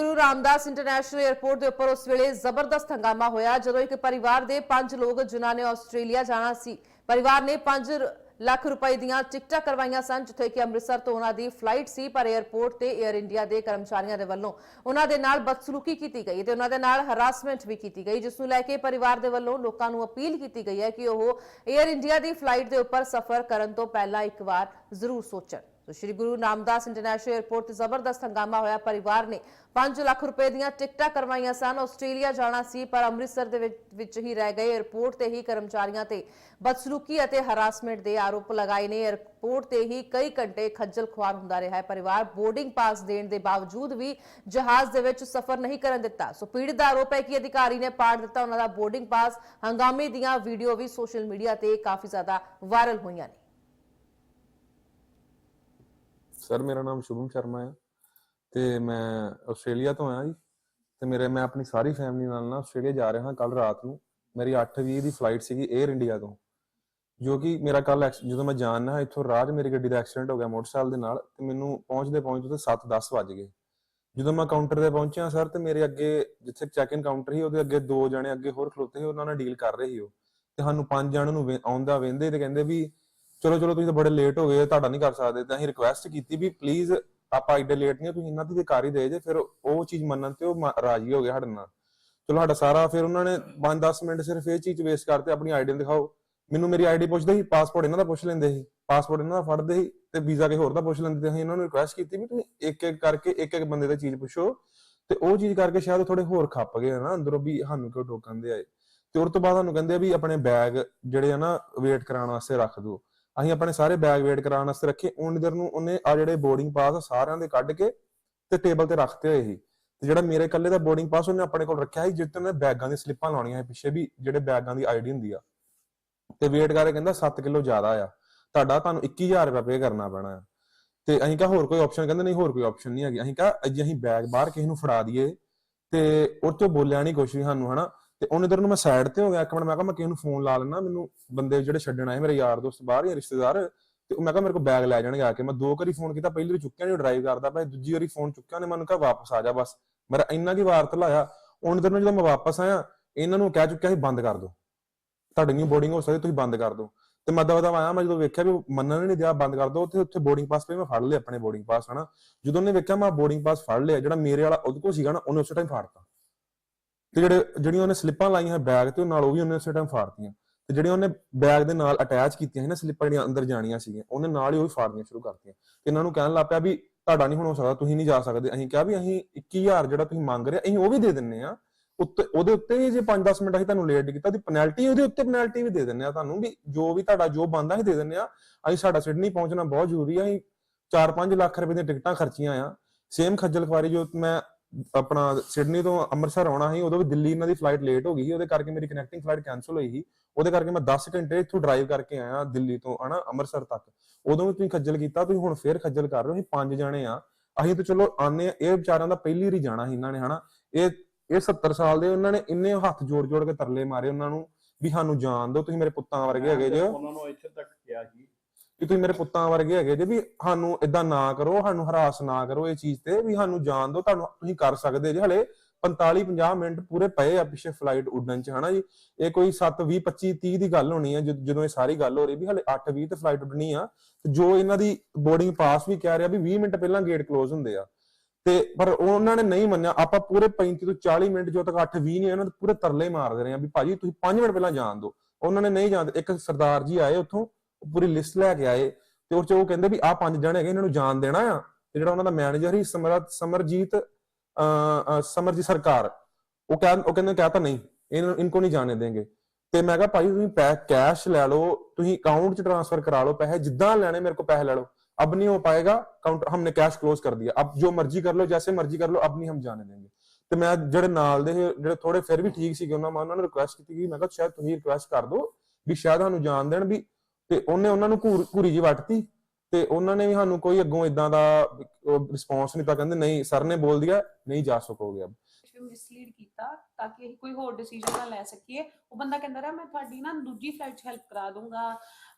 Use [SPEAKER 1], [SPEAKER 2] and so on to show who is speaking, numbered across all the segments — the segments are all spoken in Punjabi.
[SPEAKER 1] ਗੁਰੂ ਰਾਮਦਾਸ ਇੰਟਰਨੈਸ਼ਨਲ 에ਅਰਪੋਰਟ ਦੇ ਉੱਪਰ ਉਸ ਵੇਲੇ ਜ਼ਬਰਦਸਤ ਹੰਗਾਮਾ ਹੋਇਆ, ਜਦੋਂ ਇੱਕ ਪਰਿਵਾਰ ਦੇ ਪੰਜ ਲੋਕ ਜਿਨ੍ਹਾਂ ਨੇ ਆਸਟ੍ਰੇਲੀਆ ਜਾਣਾ ਸੀ। ਪਰਿਵਾਰ ਨੇ 5 ਲੱਖ ਰੁਪਏ ਦੀਆਂ ਟਿਕਟਾਂ ਕਰਵਾਈਆਂ ਸਨ, ਜਿੱਥੇ ਕਿ ਅੰਮ੍ਰਿਤਸਰ ਤੋਂ ਉਹਨਾਂ ਦੀ ਫਲਾਈਟ ਸੀ, ਪਰ 에ਅਰਪੋਰਟ ਤੇ 에ਅਰ ਇੰਡੀਆ ਦੇ ਕਰਮਚਾਰੀਆਂ ਦੇ ਵੱਲੋਂ ਉਹਨਾਂ ਦੇ ਨਾਲ ਬਦਸਲੂਕੀ ਕੀਤੀ ਗਈ ਤੇ ਉਹਨਾਂ ਦੇ ਨਾਲ ਹਰਾਸਮੈਂਟ ਵੀ ਕੀਤੀ ਗਈ, ਜਿਸ ਨੂੰ ਲੈ ਕੇ ਪਰਿਵਾਰ ਦੇ ਵੱਲੋਂ ਲੋਕਾਂ ਨੂੰ ਅਪੀਲ ਕੀਤੀ ਗਈ ਹੈ ਕਿ ਉਹ 에ਅਰ ਇੰਡੀਆ ਦੀ ਫਲਾਈਟ ਦੇ ਉੱਪਰ ਸਫ਼ਰ ਕਰਨ ਤੋਂ ਪਹਿਲਾਂ ਇੱਕ ਵਾਰ ਜ਼ਰੂਰ ਸੋਚਣ। ਤਾਂ ਸ੍ਰੀ ਗੁਰੂ ਨਾਮਦਾਸ ਇੰਟਰਨੈਸ਼ਨਲ 에ਅਰਪੋਰਟ ਤੇ ਜ਼ਬਰਦਸਤ ਹੰਗਾਮਾ ਹੋਇਆ। ਪਰਿਵਾਰ ਨੇ 5 ਲੱਖ ਰੁਪਏ ਦੀਆਂ ਟਿਕਟਾਂ ਕਰਵਾਈਆਂ ਸਨ। ਆਸਟ੍ਰੇਲੀਆ ਜਾਣਾ ਸੀ, ਪਰ ਅੰਮ੍ਰਿਤਸਰ ਦੇ ਵਿੱਚ ਹੀ ਰਹਿ ਗਏ। 에ਅਰਪੋਰਟ ਤੇ ਹੀ ਕਰਮਚਾਰੀਆਂ ਤੇ ਬਦਸਲੂਕੀ ਅਤੇ ਹਰਾਸਮੈਂਟ ਦੇ ਆਰੋਪ ਲਗਾਏ ਨੇ। 에ਅਰਪੋਰਟ ਤੇ ਹੀ ਕਈ ਘੰਟੇ ਖੱਜਲ ਖੁਆਰ ਹੁੰਦਾ ਰਿਹਾ ਹੈ। ਪਰਿਵਾਰ ਬੋਰਡਿੰਗ ਪਾਸ ਦੇਣ ਦੇ ਬਾਵਜੂਦ ਵੀ ਜਹਾਜ਼ ਦੇ ਵਿੱਚ ਸਫ਼ਰ ਨਹੀਂ ਕਰਨ ਦਿੱਤਾ। ਸੋ ਪੀੜਤ ਦਾ ਆਰੋਪ ਹੈ ਕਿ ਅਧਿਕਾਰੀ ਨੇ ਪਾੜ ਦਿੱਤਾ। ਉਹਨਾਂ ਦਾ ਬੋਰਡਿੰਗ ਪਾਸ ਹੰਗਾਮੇ ਦੀਆਂ ਵੀਡੀਓ ਵੀ ਸੋਸ਼ਲ ਮੀਡੀਆ ਤੇ ਕਾਫੀ ਜ਼ਿਆਦਾ ਵਾਇਰਲ ਹੋਈਆਂ ਨੇ।
[SPEAKER 2] ਸਰ ਮੇਰਾ ਨਾਮ ਸ਼ੁਭਮ ਸ਼ਰਮਾ ਹੈ ਤੇ ਮੈਂ ਆਸਟ੍ਰੇਲੀਆ ਤੋਂ ਆਇਆ ਜੀ। ਤੇ ਮੇਰੇ, ਮੈਂ ਆਪਣੀ ਸਾਰੀ ਫੈਮਿਲੀ ਨਾਲ ਨਾ ਆਸਟ੍ਰੇਲੀਆ ਜਾ ਰਿਹਾ ਹਾਂ ਕੱਲ ਰਾਤ ਨੂੰ। ਮੇਰੀ 8:20 ਦੀ ਫਲਾਈਟ ਸੀਗੀ 에ਅਰ ਇੰਡੀਆ ਤੋਂ, ਜੋ ਕਿ ਮੇਰਾ ਕੱਲ ਜਦੋਂ ਮੈਂ ਜਾਣਨਾ ਇੱਥੋਂ ਰਾਜ ਮੇਰੀ ਗੱਡੀ ਦਾ ਐਕਸੀਡੈਂਟ ਹੋ ਗਿਆ ਮੋਟਰਸਾਈਕਲ ਦੇ ਨਾਲ ਤੇ ਮੈਨੂੰ ਪਹੁੰਚਦੇ ਪਹੁੰਚਦੇ 7:10 ਵੱਜ ਗਏ। ਜਦੋਂ ਮੈਂ ਕਾਊਂਟਰ ਤੇ ਪਹੁੰਚਿਆ ਸਰ ਤੇ ਮੇਰੇ ਅੱਗੇ ਜਿੱਥੇ ਚੈੱਕ ਇਨ ਕਾਊਂਟਰ ਸੀ, ਉਹਦੇ ਅੱਗੇ ਦੋ ਜਣੇ ਅੱਗੇ ਹੋਰ ਖਲੋਤੇ ਸੀ, ਉਹਨਾਂ ਨਾਲ ਡੀਲ ਕਰ ਰਹੇ ਸੀ ਉਹ। ਤੇ ਸਾਨੂੰ ਪੰਜ ਜਣਾਂ ਨੂੰ ਆਉਂਦਾ ਵੇਂਦੇ ਤੇ ਕਹਿੰਦੇ ਵੀ ਚਲੋ ਚਲੋ, ਤੁਸੀਂ ਤਾਂ ਬੜੇ ਲੇਟ ਹੋ ਗਏ, ਤੁਹਾਡਾ ਨਹੀਂ ਕਰ ਸਕਦੇ, ਤਾਂ ਅਸੀਂ ਰਿਕੁਐਸਟ ਕੀਤੀ ਵੀ ਪਲੀਜ਼ ਆਪਾਂ ਐਡੇ ਲੇਟ ਨਹੀਂ ਤੁਸੀਂ ਇਹਨਾਂ ਦੀ ਕਰ ਹੀ ਦੇ ਜੇ, ਫਿਰ ਉਹ ਚੀਜ਼ ਮੰਨਣ ਤੇ ਉਹ ਰਾਜੀ ਹੋ ਗਏ ਸਾਡੇ ਨਾਲ। ਚਲੋ, ਸਾਡਾ ਸਾਰਾ ਫਿਰ ਉਹਨਾਂ ਨੇ 5-10 ਮਿੰਟ ਸਿਰਫ ਇਹ ਚੀਜ਼ ਵੇਸਟ ਕਰਤੇ, ਆਪਣੀ ਆਈਡੀ ਦਿਖਾਓ। ਮੈਨੂੰ ਮੇਰੀ ਆਈਡੀ ਪੁੱਛਦੇ ਸੀ ਪਾਸਪੋਰਟ ਇਹਨਾਂ ਦਾ ਪੁੱਛ ਲੈਂਦੇ ਸੀ ਪਾਸਪੋਰਟ ਇਹਨਾਂ ਦਾ ਫੜਦੇ ਸੀ, ਤੇ ਵੀਜ਼ਾ ਕਿਸੇ ਹੋਰ ਦਾ ਪੁੱਛ ਲੈਂਦੇ ਸੀ ਇਹਨਾਂ ਨੂੰ ਰਿਕੁਐਸਟ ਕੀਤੀ ਵੀ ਤੁਸੀਂ ਇੱਕ ਇੱਕ ਕਰਕੇ ਇੱਕ ਇੱਕ ਬੰਦੇ ਦਾ ਚੀਜ਼ ਪੁੱਛੋ, ਤੇ ਉਹ ਚੀਜ਼ ਕਰਕੇ ਸ਼ਾਇਦ ਥੋੜੇ ਹੋਰ ਖੱਪ ਗਏ ਨਾ, ਅੰਦਰੋਂ ਵੀ ਸਾਨੂੰ ਕਿਉਂ ਟੋਕਣ ਦੇ ਆਏ। ਤੇ ਉਸ ਤੋਂ ਬਾਅਦ ਸਾਨੂੰ ਕਹਿੰਦੇ ਵੀ ਆਪਣੇ ਬੈਗ ਜਿਹੜੇ ਆ ਨਾ ਵੇਟ ਕਰਾਉਣ ਵਾਸਤੇ ਰੱਖ ਦਿਓ। ਅਸੀਂ ਆਪਣੇ ਸਾਰੇ ਬੈਗ ਵੇਟ ਕਰਾਉਣ ਵਾਸਤੇ ਰੱਖੇ। ਉਨੀ ਦੇਰ ਨੂੰ ਉਹਨੇ ਆ ਜਿਹੜੇ ਬੋਰਡਿੰਗ ਪਾਸ ਆ ਸਾਰਿਆਂ ਦੇ ਕੱਢ ਕੇ ਤੇ ਟੇਬਲ ਤੇ ਰੱਖਤੇ ਹੋਏ ਸੀ। ਤੇ ਜਿਹੜਾ ਮੇਰੇ ਇਕੱਲੇ ਦਾ ਬੋਰਡਿੰਗ ਪਾਸ ਉਹਨੇ ਆਪਣੇ ਕੋਲ ਰੱਖਿਆ ਸੀ ਜਿੱਤੇ ਉਹਨੇ ਬੈਗਾਂ ਦੀ ਸਲਿੱਪਾਂ ਲਾਉਣੀਆਂ ਸੀ ਪਿੱਛੇ ਵੀ, ਜਿਹੜੇ ਬੈਗਾਂ ਦੀ ਆਈਡੀ ਹੁੰਦੀ ਆ। ਤੇ ਵੇਟ ਕਰਕੇ ਕਹਿੰਦਾ 7 ਕਿਲੋ ਜ਼ਿਆਦਾ ਆ। ਤੁਹਾਡਾ ਤੁਹਾਨੂੰ 21000 ਰੁਪਏ ਪੇ ਕਰਨਾ ਪੈਣਾ ਆ। ਤੇ ਅਸੀਂ ਕਿਹਾ ਹੋਰ ਕੋਈ ਆਪਸ਼ਨ ਕਹਿੰਦੇ ਨਹੀਂ, ਹੋਰ ਕੋਈ ਆਪਸ਼ਨ ਨਹੀਂ ਹੈਗੀ। ਅਸੀਂ ਕਿਹਾ ਅੱਜ ਅਸੀਂ ਬੈਗ ਬਾਹਰ ਕਿਸੇ ਨੂੰ ਫੜਾ ਦਈਏ ਤੇ ਉਹ ਤੋਂ ਬੋਲਿਆ ਨਹੀਂ ਕੁਛ ਵੀ ਸਾਨੂੰ, ਹਨਾ? ਤੇ ਉਹਨੇ ਦਰ ਨੂੰ ਮੈਂ ਸਾਈਡ ਤੇ ਹੋ ਗਿਆ, ਇੱਕ ਮਿੰਟ ਮੈਂ ਕਿਹਾ ਮੈਂ ਕਿਸੇ ਫੋਨ ਲਾ ਲੈਣਾ ਮੈਨੂੰ ਬੰਦੇ ਜਿਹੜੇ ਛੱਡਣ ਆਏ, ਮੇਰੇ ਯਾਰ ਦੋਸਤ, ਬਾਹਰ ਜਾਂ ਰਿਸ਼ਤੇਦਾਰ, ਤੇ ਮੈਂ ਕਿਹਾ ਮੇਰੇ ਕੋਲ ਬੈਗ ਲੈ ਜਾਣਗੇ ਆ ਕੇ। ਮੈਂ ਦੋ ਵਾਰੀ ਫੋਨ ਕੀਤਾ, ਪਹਿਲੀ ਵਾਰੀ ਚੁੱਕਿਆ ਨਹੀਂ ਡਰਾਈਵ ਕਰਦਾ ਪਿਆ, ਦੂਜੀ ਵਾਰੀ ਫੋਨ ਚੁੱਕਿਆ ਨੇ ਮੈਨੂੰ ਕਿਹਾ ਵਾਪਸ ਆ ਜਾ ਬਸ। ਮੇਰਾ ਇੰਨਾ ਕੀ ਵਾਰ ਲਾਇਆ ਉਹਨੇ ਦਰ ਜਦੋਂ ਮੈਂ ਵਾਪਸ ਆਇਆ, ਇਹਨਾਂ ਨੂੰ ਕਹਿ ਚੁੱਕਿਆ ਸੀ, ਬੰਦ ਕਰ ਦਿਓ ਤੁਹਾਡੀ ਨਹੀਂ ਬੋਰਡਿੰਗ ਹੋ ਸਕਦੀ ਤੁਸੀਂ ਬੰਦ ਕਰ ਦਿਓ ਤੇ ਮੈਂ ਦਵਾ ਦਵਾ ਆਇਆ, ਮੈਂ ਜਦੋਂ ਵੇਖਿਆ ਵੀ ਮੰਨਣ ਨਹੀਂ ਦਿਆ, ਬੰਦ ਕਰ ਦਿਓ ਉੱਥੇ ਉੱਥੇ ਬੋਰਡਿੰਗ ਪਾਸ ਪਈ, ਮੈਂ ਫੜ ਲਿਆ ਆਪਣੇ ਬੋਰਡਿੰਗ ਪਾਸ ਹਨਾ। ਜਦੋਂ ਉਹਨੇ ਵੇਖਿਆ, ਮੈਂ ਬੋਰਡਿੰਗ ਪਾਸ ਫੜ ਲਿਆ, ਜਿਹੜਾ ਮੇਰੇ ਵਾਲਾ ਉਹਦੇ ਕੋਲ ਸੀਗਾ ਨਾ, ਉਹਨੇ ਉਸੇ ਟਾਈਮ ਫਾੜਤਾ ਤੇ ਜਿਹੜੇ, ਜਿਹੜੀਆਂ ਉਹਨੇ ਸਲਿੱਪਾਂ ਲਾਈਆਂ ਬੈਗ ਤੇ, ਉਹ ਨਾਲ ਉਹ ਵੀ ਉਹਨੇ ਉਸੇ ਟਾਈਮ ਫਾੜਤੀਆਂ। ਤੇ ਜਿਹੜੇ ਉਹਨੇ ਬੈਗ ਦੇ ਨਾਲ ਅਟੈਚ ਕੀਤੀਆਂ ਸੀ ਨਾ, ਸਲਿੱਪਾਂ ਜਿਹੜੀਆਂ ਅੰਦਰ ਜਾਣੀਆਂ ਸੀਗੀਆਂ, ਉਹਨੇ ਨਾਲ ਹੀ ਉਹ ਵੀ ਫਾੜਨੀਆਂ ਸ਼ੁਰੂ ਕਰਤੀਆਂ। ਤੇ ਇਹਨਾਂ ਨੂੰ ਕਹਿਣ ਲੱਗ ਪਿਆ ਵੀ ਤੁਹਾਡਾ ਨਹੀਂ ਹੁਣ ਹੋ ਸਕਦਾ, ਤੁਸੀਂ ਨਹੀਂ ਜਾ ਸਕਦੇ। ਅਸੀਂ ਕਿਹਾ ਵੀ ਅਸੀਂ 21000 ਜਿਹੜਾ ਤੁਸੀਂ ਮੰਗ ਰਹੇ ਅਸੀਂ ਉਹ ਵੀ ਦੇ ਦਿੰਨੇ ਆ। ਉੱਤੇ, ਉਹਦੇ ਉੱਤੇ ਜੇ 5-10 ਮਿੰਟ ਅਸੀਂ ਤੁਹਾਨੂੰ ਲੇਟ ਕੀਤਾ, ਉਹਦੀ ਪੈਨਲਟੀ ਉਹਦੇ ਉੱਤੇ ਪੈਨਲਟੀ ਵੀ ਦੇ ਦਿੰਨੇ ਆ ਤੁਹਾਨੂੰ ਵੀ, ਜੋ ਵੀ ਤੁਹਾਡਾ, ਜੋ ਬੰਦਾ ਅਸੀਂ ਦੇ ਦਿੰਨੇ ਆ। ਅਸੀਂ ਸਾਡਾ ਸਿਡਨੀ ਪਹੁੰਚਣਾ, ਬਹੁਤ ਜ਼ਰੂਰੀ ਆ, ਅਸੀਂ 4-5 ਲੱਖ ਰੁਪਏ ਦੀਆਂ ਟਿਕਟਾਂ ਖਰਚੀਆਂ ਆ। ਸੇਮ ਖੱਜਲ ਖਵਾਰੀ ਜੋ ਮੈਂ ਆਪਣਾ ਸਿਡਨੀ ਤੋਂ ਅੰਮ੍ਰਿਤਸਰ ਆਉਣਾ ਸੀ ਉਦੋਂ ਵੀ ਦਿੱਲੀ ਇਹਨਾਂ ਦੀ ਫਲਾਈਟ ਲੇਟ ਹੋ ਗਈ ਸੀ ਉਹਦੇ ਕਰਕੇ ਮੇਰੀ ਕਨੈਕਟਿੰਗ ਫਲਾਈਟ ਕੈਨਸਲ ਹੋਈ ਸੀ। ਉਹਦੇ ਕਰਕੇ ਮੈਂ 10 ਘੰਟੇ ਇੱਥੋਂ ਡਰਾਈਵ ਕਰਕੇ ਆਇਆ ਦਿੱਲੀ ਤੋਂ ਹਨਾ ਅੰਮ੍ਰਿਤਸਰ ਤੱਕ। ਉਦੋਂ ਵੀ ਤੁਸੀਂ ਖੱਜਲ ਕੀਤਾ ਤੁਸੀਂ ਹੁਣ ਫੇਰ ਖੱਜਲ ਕਰ ਰਹੇ ਹੋ ਅਸੀਂ ਪੰਜ ਜਾਣੇ ਆ। ਅਸੀਂ ਤਾਂ ਚਲੋ ਆਨੇ ਆ ਇਹ ਵਿਚਾਰਿਆਂ ਦਾ ਪਹਿਲੀ ਵਾਰੀ ਜਾਣਾ ਸੀ ਇਹਨਾਂ ਨੇ ਹਨਾ। ਇਹ ਇਹ 70 ਸਾਲ ਦੇ ਉਹਨਾਂ ਨੇ ਇੰਨੇ ਹੱਥ ਜੋੜ ਜੋੜ ਕੇ ਤਰਲੇ ਮਾਰੇ ਉਹਨਾਂ ਨੂੰ ਵੀ ਸਾਨੂੰ ਜਾਣ ਦਿਓ ਤੁਸੀਂ ਮੇਰੇ ਪੁੱਤਾਂ ਵਰਗੇ ਹੈਗੇ ਜੇ।
[SPEAKER 3] ਉਹਨਾਂ ਨੂੰ ਇੱਥੇ ਤੱਕ ਕਿਹਾ ਸੀ
[SPEAKER 2] ਕਿ ਤੁਸੀਂ ਮੇਰੇ ਪੁੱਤਾਂ ਵਰਗੇ ਹੈਗੇ ਜੇ ਵੀ ਸਾਨੂੰ ਇਦਾਂ ਨਾ ਕਰੋ, ਸਾਨੂੰ ਹਰਾਸ ਨਾ ਕਰੋ ਇਹ ਚੀਜ਼ ਤੇ ਵੀ ਸਾਨੂੰ ਜਾਣ ਦਿਓ, ਤੁਹਾਨੂੰ ਤੁਸੀਂ ਕਰ ਸਕਦੇ ਜੇ। ਹਲੇ 45 50 ਮਿੰਟ ਪੂਰੇ ਪਏ ਆ ਪਿੱਛੇ ਫਲਾਈਟ ਉੱਡਣ ਚ, ਹਨਾ ਜੀ? ਇਹ ਕੋਈ 7 20 25 30 ਦੀ ਗੱਲ ਹੋਣੀ ਆ, ਜਦੋਂ ਇਹ ਸਾਰੀ ਗੱਲ ਹੋ ਰਹੀ ਵੀ ਹਲੇ 8 20 ਤੇ ਫਲਾਈਟ ਉੱਡਣੀ ਆ, ਤੇ ਜੋ ਇਹਨਾਂ ਦੀ ਬੋਰਡਿੰਗ ਪਾਸ ਵੀ ਕਹਿ ਰਿਹਾ ਵੀ 20 ਮਿੰਟ ਪਹਿਲਾਂ ਗੇਟ ਕਲੋਜ਼ ਹੁੰਦੇ ਆ। ਤੇ ਪਰ ਉਹਨਾਂ ਨੇ ਨਹੀਂ ਮੰਨਿਆ, ਆਪਾਂ ਪੂਰੇ 35 ਤੋਂ 40 ਮਿੰਟ ਜਦੋਂ ਤੱਕ 8 20 ਨਹੀਂ ਉਹਨਾਂ ਦੇ ਪੂਰੇ ਤਰਲੇ ਮਾਰਦੇ ਰਹੇ ਆ ਵੀ ਭਾਜੀ ਤੁਸੀਂ 5 ਮਿੰਟ ਪਹਿਲਾਂ ਜਾਣ ਦਿਓ। ਉਹਨਾਂ ਨੇ ਨਹੀਂ ਜਾਣਦੇ ਇੱਕ ਸਰਦਾਰ ਜੀ ਆਏ ਉੱਥੋਂ ਪੂਰੀ ਲਿਸਟ ਲੈ ਕੇ ਆਏ ਤੇ ਉਹ ਚ ਉਹ ਕਹਿੰਦੇ ਵੀ ਆ ਪੰਜ ਜਣੇ ਹੈਗੇ, ਇਹਨਾਂ ਨੂੰ ਜਾਣ ਦੇਣਾ ਆ ਤੇ ਜਿਹੜਾ ਉਹਨਾਂ ਦਾ ਮੈਨੇਜਰ ਸੀ ਸਮਰਤ ਸਮਰਜੀਤ ਸਮਰਜੀ ਸਰਕਾਰ, ਉਹ ਕਹਿੰਦੇ ਉਹ ਕਹਿੰਦੇ ਕਹਤਾ ਨਹੀਂ, ਇਹਨਾਂ ਇਨਕੋ ਨਹੀਂ ਜਾਣੇ ਦੇਣਗੇ। ਤੇ ਮੈਂ ਕਿਹਾ ਭਾਈ ਤੁਸੀਂ ਪੈ ਕੈਸ਼ ਲੈ ਲਓ, ਤੁਸੀਂ ਅਕਾਊਂਟ 'ਚ ਟ੍ਰਾਂਸਫਰ ਕਰਾ ਲਓ, ਪੈਸੇ ਜਿੱਦਾਂ ਲੈਣੇ ਮੇਰੇ ਕੋ ਪੈਸੇ ਲੈ ਲਓ। अब नहीं ਹੋ ਪਾਏਗਾ काउंटर हमने कैश क्लोज ਕਰ दिया अब जो मर्जी कर लो जैसे मर्जी कर लो अब नहीं हम जाने देंगे ਤੇ ਮੈਂ ਜਿਹੜੇ ਨਾਲ ਦੇ ਜਿਹੜੇ ਥੋੜੇ ਫਿਰ ਵੀ ਠੀਕ ਸੀਗੇ, ਉਹਨਾਂ, ਮੈਂ ਉਹਨਾਂ ਨੂੰ ਰਿਕੁਐਸਟ ਕੀਤੀ ਕਿ ਮੈਂ ਕਿਹਾ ਸ਼ਾਇਦ ਤੁਸੀਂ ਰਿਕੁਐਸਟ ਕਰ ਦਿਓ ਵੀ ਸ਼ਾਇਦ ਸਾਨੂੰ ਜਾਣ ਦੇਣ ਵੀ ਤੇ ਉਹਨੇ ਉਹਨਾਂ ਨੂੰ ਘੂਰ, ਘੂਰੀ ਜੀ ਵੱਟਤੀ ਤੇ ਉਹਨਾਂ ਨੇ ਵੀ ਸਾਨੂੰ ਕੋਈ ਅੱਗੋਂ ਇਦਾਂ ਦਾ ਰਿਸਪੌਂਸ ਨਹੀਂ ਤਾਂ ਕਹਿੰਦੇ, ਨਹੀਂ, ਸਰ ਨੇ ਬੋਲ ਦਿਆ, ਨਹੀਂ ਜਾ ਸਕੋਗੇ ਅਬ।
[SPEAKER 4] ਮਿਸਲੀਡ ਕੀਤਾ ਤਾਂ ਕਿ ਅਸੀਂ ਕੋਈ ਹੋਰ ਡਿਸੀਜਨ ਨਾ ਲੈ ਸਕੀਏ ਉਹ ਬੰਦਾ ਕਹਿੰਦਾ ਰਿਹਾ ਮੈਂ ਤੁਹਾਡੀ ਨਾ ਦੂਜੀ ਫਲਾਈਟ 'ਚ ਹੈਲਪ ਕਰਾ ਦੂੰਗਾ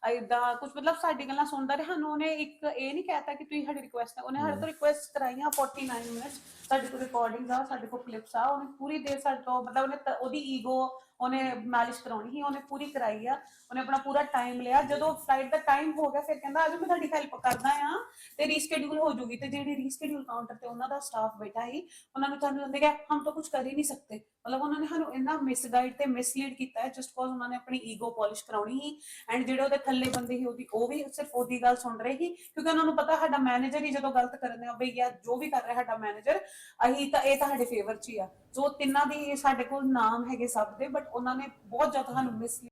[SPEAKER 4] ਇਦਾਂ ਕੁਝ ਮਤਲਬ ਸਾਡੀ ਗੱਲਾਂ ਸੁਣਦਾ ਰਿਹਾ ਸਾਨੂੰ ਉਹਨੇ ਇੱਕ ਇਹ ਨਹੀਂ ਕਹਿਤਾ ਕਿ ਤੁਸੀਂ ਸਾਡੀ ਰਿਕੁਐਸਟ ਉਹਨੇ ਸਾਡੇ ਤੋਂ ਰਿਕੁਐਸਟ ਕਰਾਈਆਂ 49 ਮਿੰਟਸ ਸਾਡੇ ਕੋਲ ਰਿਕਾਰਡਿੰਗਸ ਆ ਸਾਡੇ ਕੋਲ ਕਲਿੱਪਸ ਆ ਉਹਨੇ ਪੂਰੀ ਦੇਰ ਸਾਡੇ ਤੋਂ ਮਤਲਬ ਉਹਨੇ ਤ- ਉਹਦੀ ਈਗੋ ਉਹਨੇ ਮਾਲਿਸ਼ ਕਰਾਉਣੀ ਸੀ ਉਹਨੇ ਪੂਰੀ ਕਰਾਈ ਆ ਉਹਨੇ ਆਪਣਾ ਪੂਰਾ ਟਾਈਮ ਲਿਆ ਜਦੋਂ ਫਲਾਈਟ ਦਾ ਟਾਈਮ ਹੋ ਗਿਆ ਫਿਰ ਕਹਿੰਦਾ ਅੱਜ ਮੈਂ ਤੁਹਾਡੀ ਹੈਲਪ ਕਰਦਾ ਆ ਤੇ ਰੀਸ਼ਡਿਊਲ ਹੋ ਜੂਗੀ ਤੇ ਜਿਹੜੀ ਰੀਸ਼ਡਿਊਲ ਕਾਊਂਟਰ ਤੇ ਉਹਨਾਂ ਦਾ ਸਟਾਫ ਬੈਠਾ ਸੀ ਉਹਨਾਂ ਨੂੰ ਤੁਹਾਨੂੰ ਕਹਿੰਦੇ ਕਿ ਹਮ ਤਾਂ ਕੁਝ ਕਰ ਹੀ ਨਹੀਂ ਸਕਦੇ ਮਤਲਬ ਉਹਨਾਂ ਨੇ ਸਾਨੂੰ ਇੰਨਾ ਮਿਸਗਾਈਡ ਤੇ ਮਿਸਲੀਡ ਕੀਤਾ ਹੈ ਜਸਟ ਕੋਜ਼ ਉਹਨਾਂ ਨੇ ਆਪਣੀ ਈਗੋ ਪਾਲਿਸ਼ ਕਰਾਉਣੀ ਸੀ ਐਂਡ ਜਿਹੜੇ ਉਹਦੇ ਥੱਲੇ ਬੰਦੇ ਸੀ, ਉਹਦੀ, ਉਹ ਵੀ ਸਿਰਫ ਉਹਦੀ ਗੱਲ ਸੁਣ ਰਹੇ ਸੀ, ਕਿਉਂਕਿ ਉਹਨਾਂ ਨੂੰ ਪਤਾ ਸਾਡਾ ਮੈਨੇਜਰ ਹੀ ਜਦੋਂ ਗਲਤ ਕਰਦੇ ਆ, ਬਈ ਯਾਰ ਜੋ ਵੀ ਕਰ ਰਿਹਾ ਸਾਡਾ ਮੈਨੇਜਰ ਅਹੀਂ ਤਾਂ, ਇਹ ਤਾਂ ਸਾਡੇ ਫੇਵਰ ਚ ਹੀ ਆ। ਜੋ ਤਿੰਨਾਂ ਦੀ ਸਾਡੇ ਕੋਲ ਨਾਮ ਹੈਗੇ ਸਭ ਦੇ ਬਟ ਉਹਨਾਂ ਨੇ ਬਹੁਤ ਜ਼ਿਆਦਾ ਸਾਨੂੰ ਮਿਸ